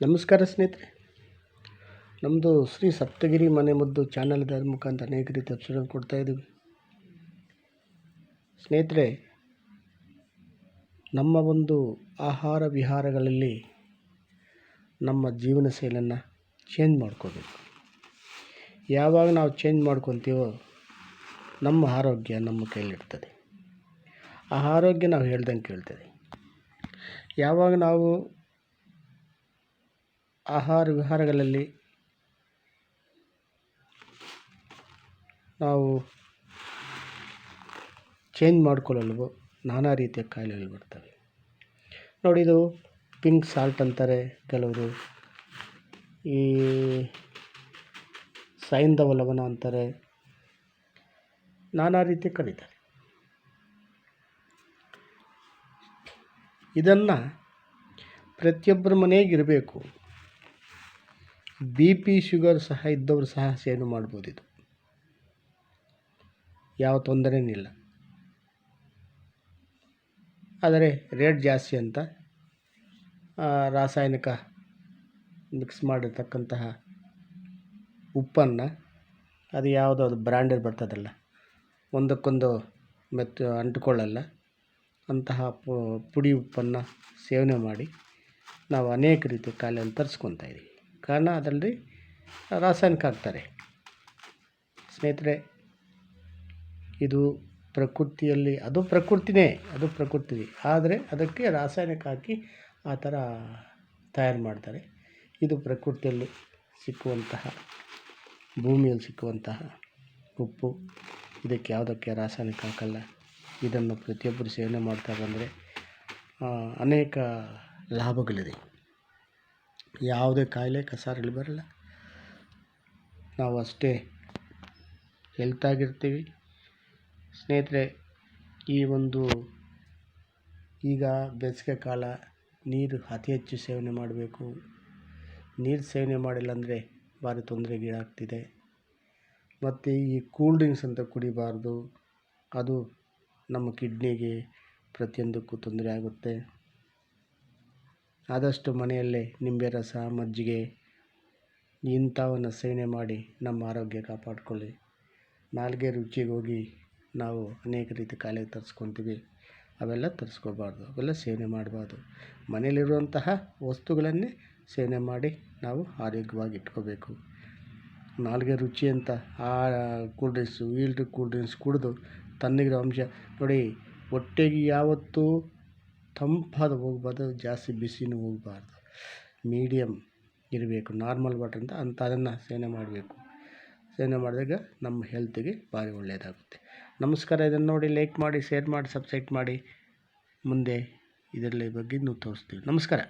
ನಮಸ್ಕಾರ ಸ್ನೇಹಿತರೆ. ನಮ್ಮದು ಶ್ರೀ ಸಪ್ತಗಿರಿ ಮನೆ ಮದ್ದು ಚಾನಲ್ದ ಮುಖಾಂತರ ಅನೇಕ ರೀತಿ ಕೊಡ್ತಾ ಕೊಡ್ತಾಯಿದ್ದೀವಿ ಸ್ನೇಹಿತರೆ, ನಮ್ಮ ಒಂದು ಆಹಾರ ವಿಹಾರಗಳಲ್ಲಿ ನಮ್ಮ ಜೀವನ ಶೈಲಿಯನ್ನು ಚೇಂಜ್ ಮಾಡ್ಕೋಬೇಕು. ಯಾವಾಗ ನಾವು ಚೇಂಜ್ ಮಾಡ್ಕೊತೀವೋ ನಮ್ಮ ಆರೋಗ್ಯ ನಮ್ಮ ಕೈಲಿರ್ತದೆ ಆ ಆರೋಗ್ಯ ನಾವು ಹೇಳ್ದಂಗೆ ಕೇಳ್ತದೆ. ಯಾವಾಗ ನಾವು ಆಹಾರ ವಿಹಾರಗಳಲ್ಲಿ ನಾವು ಚೇಂಜ್ ಮಾಡಿಕೊಳ್ಳಲು ನಾನಾ ರೀತಿಯ ಕಾಯಿಲೆಗಳು ಬರ್ತವೆ. ನೋಡಿ, ಇದು ಪಿಂಕ್ ಸಾಲ್ಟ್ ಅಂತಾರೆ ಕೆಲವರು. ಈ ಸೈಂಧವ ಲವಣ ಅಂತಾರೆ. ನಾನಾ ರೀತಿ ಕರೀತಾರೆ ಇದನ್ನು ಪ್ರತಿಯೊಬ್ಬರ ಮನೆಯಾಗಿರಬೇಕು. ಬಿ ಪಿ ಶುಗರ್ ಸಹ ಇದ್ದವರು ಸಹ ಸೇವನೆ ಮಾಡ್ಬೋದು ಇದು ಯಾವ ತೊಂದರೆನಿಲ್ಲ. ಆದರೆ ರೇಟ್ ಜಾಸ್ತಿ ಅಂತ ರಾಸಾಯನಿಕ ಮಿಕ್ಸ್ ಮಾಡಿರ್ತಕ್ಕಂತಹ ಉಪ್ಪನ್ನು ಅದು ಯಾವುದೋ ಅದು ಬ್ರ್ಯಾಂಡೆಡ್ ಬರ್ತದಲ್ಲ, ಒಂದಕ್ಕೊಂದು ಮೆತ್ತ ಅಂಟಿಕೊಳ್ಳಲ್ಲ, ಅಂತಹ ಪುಡಿ ಉಪ್ಪನ್ನು ಸೇವನೆ ಮಾಡಿ ನಾವು ಅನೇಕ ರೀತಿಯ ಕಾಯಿಲೆಯನ್ನು ತರಿಸ್ಕೊತಾ ಇದ್ದೀವಿ ಕಾರಣ ಅದರಲ್ಲಿ ರಾಸಾಯನಿಕ ಹಾಕ್ತಾರೆ ಸ್ನೇಹಿತರೆ, ಇದು ಪ್ರಕೃತಿಯಲ್ಲಿ, ಅದು ಪ್ರಕೃತಿನೇ, ಅದು ಪ್ರಕೃತಿ. ಆದರೆ ಅದಕ್ಕೆ ರಾಸಾಯನಿಕ ಹಾಕಿ ಆ ಥರ ತಯಾರು ಮಾಡ್ತಾರೆ. ಇದು ಪ್ರಕೃತಿಯಲ್ಲಿ ಸಿಕ್ಕುವಂತಹ, ಭೂಮಿಯಲ್ಲಿ ಸಿಕ್ಕುವಂತಹ ಉಪ್ಪು. ಇದಕ್ಕೆ ಯಾವುದಕ್ಕೆ ರಾಸಾಯನಿಕ ಹಾಕಲ್ಲ. ಇದನ್ನು ಪ್ರತಿಯೊಬ್ಬರು ಸೇವನೆ ಮಾಡ್ತಾ ಬಂದರೆ ಅನೇಕ ಲಾಭಗಳಿದೆ. ಯಾವುದೇ ಕಾಯಿಲೆ ಕಸಾರಗಳು ಬರಲ್ಲ. ನಾವು ಅಷ್ಟೇ ಹೆಲ್ತಾಗಿರ್ತೀವಿ. ಸ್ನೇಹಿತರೆ, ಈ ಒಂದು ಈಗ ಬೇಸಿಗೆ ಕಾಲ ನೀರು ಅತಿ ಹೆಚ್ಚು ಸೇವನೆ ಮಾಡಬೇಕು. ನೀರು ಸೇವನೆ ಮಾಡಿಲ್ಲ ಅಂದರೆ ಭಾರಿ ತೊಂದರೆಗೀಡಾಗ್ತಿದೆ. ಮತ್ತು ಈ ಕೂಲ್ ಡ್ರಿಂಕ್ಸ್ ಅಂತ ಕುಡಿಬಾರ್ದು. ಅದು ನಮ್ಮ ಕಿಡ್ನಿಗೆ ಪ್ರತಿಯೊಂದಕ್ಕೂ ತೊಂದರೆ ಆಗುತ್ತೆ. ಆದಷ್ಟು ಮನೆಯಲ್ಲೇ ನಿಂಬೆ ರಸ, ಮಜ್ಜಿಗೆ, ಇಂಥವನ್ನು ಸೇವನೆ ಮಾಡಿ ನಮ್ಮ ಆರೋಗ್ಯ ಕಾಪಾಡಿಕೊಳ್ಳಿ. ನಾಲಿಗೆ ರುಚಿಗೆ ಹೋಗಿ ನಾವು ಅನೇಕ ರೀತಿ ಕಾಯಿಲೆ ತರಿಸ್ಕೊತೀವಿ. ಅವೆಲ್ಲ ತರಿಸ್ಕೋಬಾರ್ದು ಅವೆಲ್ಲ ಸೇವನೆ ಮಾಡಬಾರ್ದು. ಮನೆಯಲ್ಲಿರುವಂತಹ ವಸ್ತುಗಳನ್ನೇ ಸೇವನೆ ಮಾಡಿ ನಾವು ಆರೋಗ್ಯವಾಗಿ ಇಟ್ಕೋಬೇಕು. ನಾಲಿಗೆ ರುಚಿ ಅಂತ ಆ ಕೂಲ್ ಡ್ರಿಂಕ್ಸು ಈಲ್ಡ್ ಕೂಲ್ ಡ್ರಿಂಕ್ಸ್ ಕುಡಿದು ತಣ್ಣಗಿರೋ ಅಂಶ. ನೋಡಿ, ಹೊಟ್ಟೆಗೆ ಯಾವತ್ತೂ ತಂಪಾದ ಹೋಗ್ಬಾರ್ದು, ಜಾಸ್ತಿ ಬಿಸಿನೂ ಹೋಗ್ಬಾರ್ದು. ಮೀಡಿಯಮ್ ಇರಬೇಕು, ನಾರ್ಮಲ್ ವಾಟರ್ ಅಂತ ಅಂತ ಅದನ್ನು ಸೇವನೆ ಮಾಡಬೇಕು. ಸೇವನೆ ಮಾಡಿದಾಗ ನಮ್ಮ ಹೆಲ್ತಿಗೆ ಭಾರಿ ಒಳ್ಳೆಯದಾಗುತ್ತೆ ನಮಸ್ಕಾರ, ಇದನ್ನು ನೋಡಿ ಲೈಕ್ ಮಾಡಿ, ಶೇರ್ ಮಾಡಿ, ಸಬ್ಸ್ಕ್ರೈಬ್ ಮಾಡಿ. ಮುಂದೆ ಇದರಲ್ಲಿ ಬಗ್ಗೆ ಇನ್ನೂ ತೋರಿಸ್ತೀವಿ. ನಮಸ್ಕಾರ.